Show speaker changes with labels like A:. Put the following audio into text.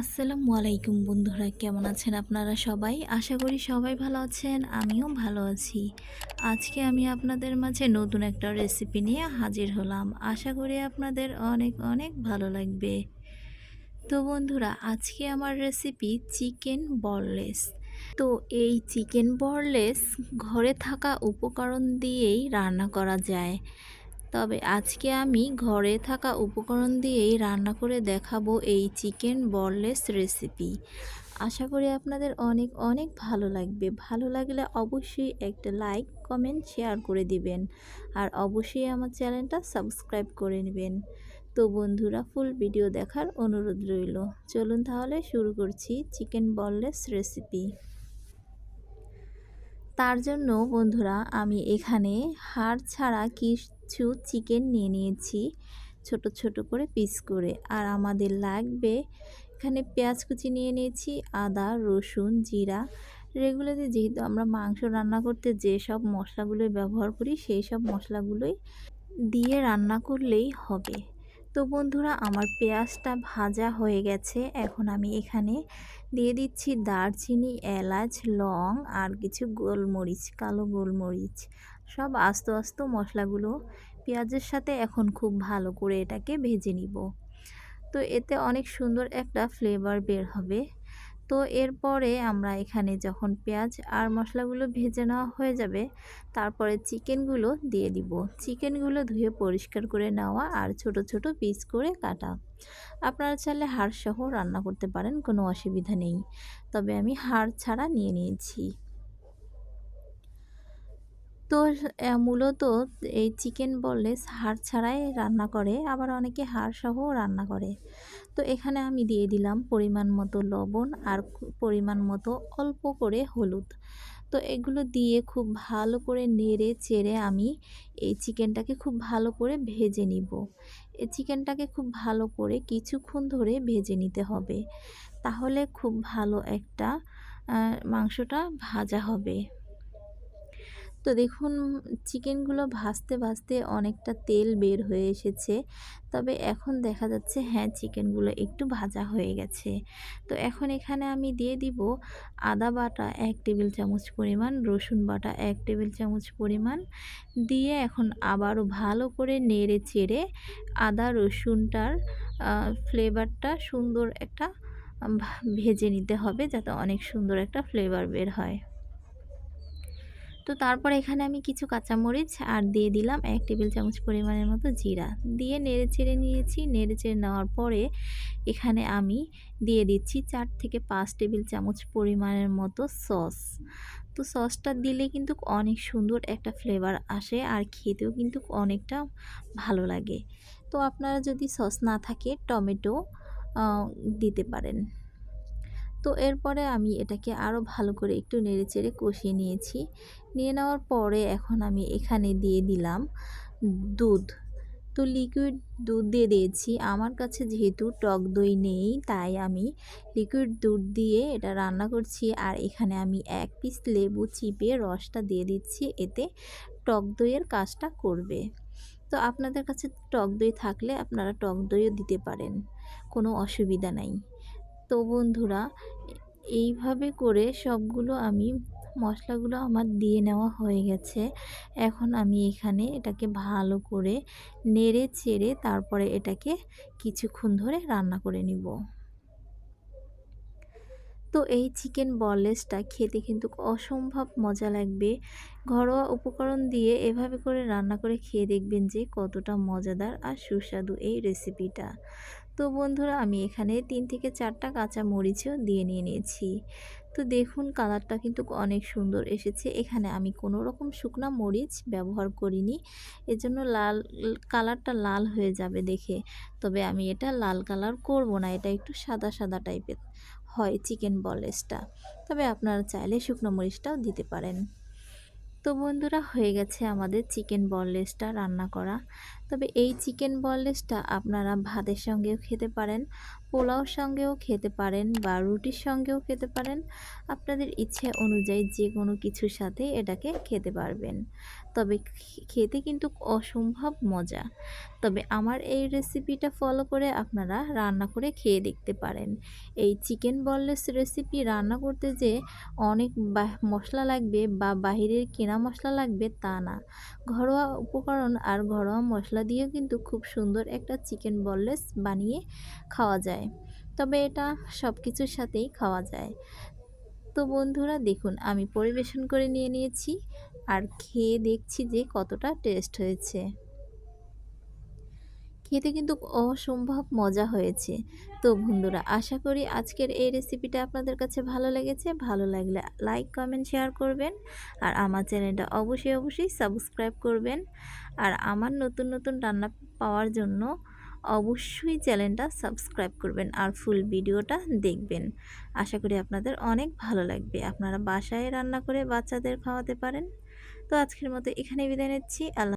A: আসসালামু আলাইকুম বন্ধুরা, কেমন আছেন আপনারা সবাই? আশা করি সবাই ভালো আছেন, আমিও ভালো আছি। আজকে আমি আপনাদের মাঝে নতুন একটা রেসিপি নিয়ে হাজির হলাম। আশা করি আপনাদের অনেক অনেক ভালো লাগবে। তো বন্ধুরা, আজকে আমার রেসিপি চিকেন বললেস তো এই চিকেন বললেস ঘরে থাকা উপকরণ দিয়েই রান্না করা যায়। তবে আজকে আমি ঘরে থাকা উপকরণ দিয়েই রান্না করে দেখাবো এই চিকেন বললেস রেসিপি। আশা করি আপনাদের অনেক অনেক ভালো লাগবে। ভালো লাগলে অবশ্যই একটা লাইক, কমেন্ট, শেয়ার করে দিবেন। আর অবশ্যই আমার চ্যানেলটা সাবস্ক্রাইব করে নেবেন। তো বন্ধুরা, ফুল ভিডিও দেখার অনুরোধ রইল। চলুন তাহলে শুরু করছি চিকেন বললেস রেসিপি। তার জন্য বন্ধুরা, আমি এখানে হাড় ছাড়া কিছু চিকেন নিয়ে নিয়েছি, ছোট ছোট করে পিস করে। আর আমাদের লাগবে এখানে পেঁয়াজ কুচি নিয়ে নিয়েছি, আদা, রসুন, জিরা। রেগুলারলি যেহেতু আমরা মাংস রান্না করতে যে সব মশলাগুলোই ব্যবহার করি, সেই সব মশলাগুলোই দিয়ে রান্না করলেই হবে। তো বন্ধুরা, আমার পেঁয়াজটা ভাজা হয়ে গেছে। এখন আমি এখানে দিয়ে দিচ্ছি দারচিনি, এলাচ, লং আর কিছু গোলমরিচ, কালো গোলমরিচ। সব আস্ত আস্ত মশলাগুলো পেঁয়াজের সাথে এখন খুব ভালো করে এটাকে ভেজে নিব। তো এতে অনেক সুন্দর একটা ফ্লেভার বের হবে। তো এরপরে আমরা এখানে যখন পেঁয়াজ আর মশলাগুলো ভেজে নেওয়া হয়ে যাবে, তারপরে চিকেনগুলো দিয়ে দিব। চিকেনগুলো ধুয়ে পরিষ্কার করে নেওয়া আর ছোট ছোট পিস করে কাটা। আপনারা চাইলে হাড় সহ রান্না করতে পারেন, কোনো অসুবিধা নেই। তবে আমি হাড় ছাড়া নিয়ে নিয়েছি। তো মূলত এই চিকেন বললে হাড় ছাড়াই রান্না করে, আবার অনেকে হাড় সহ রান্না করে। তো এখানে আমি দিয়ে দিলাম পরিমাণ মতো লবণ আর পরিমাণ মতো অল্প করে হলুদ। তো এগুলো দিয়ে খুব ভালো করে নেড়ে চেড়ে আমি এই চিকেনটাকে খুব ভালো করে ভেজে নিব। এই চিকেনটাকে খুব ভালো করে কিছুক্ষণ ধরে ভেজে নিতে হবে। তাহলে খুব ভালো একটা মাংসটা ভাজা হবে। তো দেখুন, চিকেনগুলো ভাজতে ভাজতে অনেকটা তেল বের হয়ে এসেছে। তবে এখন দেখা যাচ্ছে হ্যাঁ চিকেনগুলো একটু ভাজা হয়ে গেছে। তো এখন এখানে আমি দিয়ে দিব আদা বাটা এক টেবিল চামচ পরিমাণ, রসুন বাটা এক টেবিল চামচ পরিমাণ। দিয়ে এখন আবারও ভালো করে নেড়ে চেড়ে আদা, রসুনটার ফ্লেভারটা সুন্দর একটা ভেজে নিতে হবে যাতে অনেক সুন্দর একটা ফ্লেভার বের হয়। তো তারপর এখানে আমি কিছু কাঁচামরিচ আর দিয়ে দিলাম এক টেবিল চামচ পরিমাণের মতো জিরা। দিয়ে নেড়ে চেড়ে নিয়েছি। নেড়ে চেড়ে নেওয়ার পরে এখানে আমি দিয়ে দিচ্ছি চার থেকে পাঁচ টেবিল চামচ পরিমাণের মতো সস। তো সসটা দিলে কিন্তু অনেক সুন্দর একটা ফ্লেভার আসে আর খেতেও কিন্তু অনেকটা ভালো লাগে। তো আপনারা যদি সস না থাকে টমেটো দিতে পারেন। তো এরপরে আমি এটাকে আরও ভালো করে একটু নেড়েচেড়ে কষিয়ে নিয়েছি। নিয়ে নেওয়ার পরে এখন আমি এখানে দিয়ে দিলাম দুধ। তো লিকুইড দুধ দিয়ে দিয়েছি। আমার কাছে যেহেতু টক দই নেই, তাই আমি লিকুইড দুধ দিয়ে এটা রান্না করছি। আর এখানে আমি এক পিস লেবু চিপে রসটা দিয়ে দিচ্ছি, এতে টক দইয়ের কাজটা করবে। তো আপনাদের কাছে টক দই থাকলে আপনারা টক দইও দিতে পারেন, কোনো অসুবিধা নাই। তো বন্ধুরা, এইভাবে করে সবগুলো আমি মশলাগুলো আমার দিয়ে নেওয়া হয়ে গেছে। এখন আমি এখানে এটাকে ভালো করে নেড়ে চেড়ে তারপরে এটাকে কিছুক্ষণ ধরে রান্না করে নিব। তো এই চিকেন বলেসটা খেতে কিন্তু অসম্ভব মজা লাগবে। ঘরোয়া উপকরণ দিয়ে এভাবে করে রান্না করে খেয়ে দেখবেন যে কতটা মজাদার আর সুস্বাদু এই রেসিপিটা তো বন্ধুরা, আমি এখানে তিন থেকে চারটা কাঁচা মরিচও দিয়ে নিয়ে নিয়েছি। তো দেখুন, কালারটা কিন্তু অনেক সুন্দর এসেছে। এখানে আমি কোনো রকম শুকনা মরিচ ব্যবহার করিনি। এজন্য লাল, কালারটা লাল হয়ে যাবে দেখে। তবে আমি এটা লাল কালার করব না, এটা একটু সাদা সাদা টাইপের হয় চিকেন বলেসটা। তবে আপনারা চাইলে শুকনো মরিচটাও দিতে পারেন। তো বন্ধুরা, হয়ে গেছে আমাদের চিকেন বললেসটা রান্না করা। তবে এই চিকেন বললেসটা আপনারা ভাতের সঙ্গেও খেতে পারেন, পোলাওর সঙ্গেও খেতে পারেন বা রুটির সঙ্গেও খেতে পারেন। আপনাদের ইচ্ছে অনুযায়ী যে কোনো কিছুর সাথে এটাকে খেতে পারবেন। তবে খেতে কিন্তু অসম্ভব মজা। তবে আমার এই রেসিপিটা ফলো করে আপনারা রান্না করে খেয়ে দেখতে পারেন। এই চিকেন বললেস রেসিপি রান্না করতে যে অনেক মশলা লাগবে বা বাহিরের কেনা মশলা লাগবে তা না। ঘরোয়া উপকরণ আর ঘরোয়া মশলা দিয়েও কিন্তু খুব সুন্দর একটা চিকেন বললেস বানিয়ে খাওয়া যায়। তবে এটা সব কিছুর সাথেই খাওয়া যায়। তো বন্ধুরা, দেখুন, আমি পরিবেশন করে নিয়ে নিয়েছি আর খেয়ে দেখছি যে কতটা টেস্ট হয়েছে। খেতে কিন্তু অসম্ভব মজা হয়েছে। তো বন্ধুরা, আশা করি আজকের এই রেসিপিটা আপনাদের কাছে ভালো লেগেছে। ভালো লাগলে লাইক কমেন্ট শেয়ার করবেন। আর আমার চ্যানেলটা অবশ্যই অবশ্যই সাবস্ক্রাইব করবেন। আর আমার নতুন নতুন রান্না পাওয়ার জন্য অবশ্যই চ্যানেলটা সাবস্ক্রাইব করবেন আর ফুল ভিডিওটা দেখবেন। আশা করি আপনাদের অনেক ভালো লাগবে। আপনারা বাসায় রান্না করে বাচ্চাদের খাওয়াতে পারেন। তো আজকের মতো এখানে বিদায় নিচ্ছি। আল্লাহ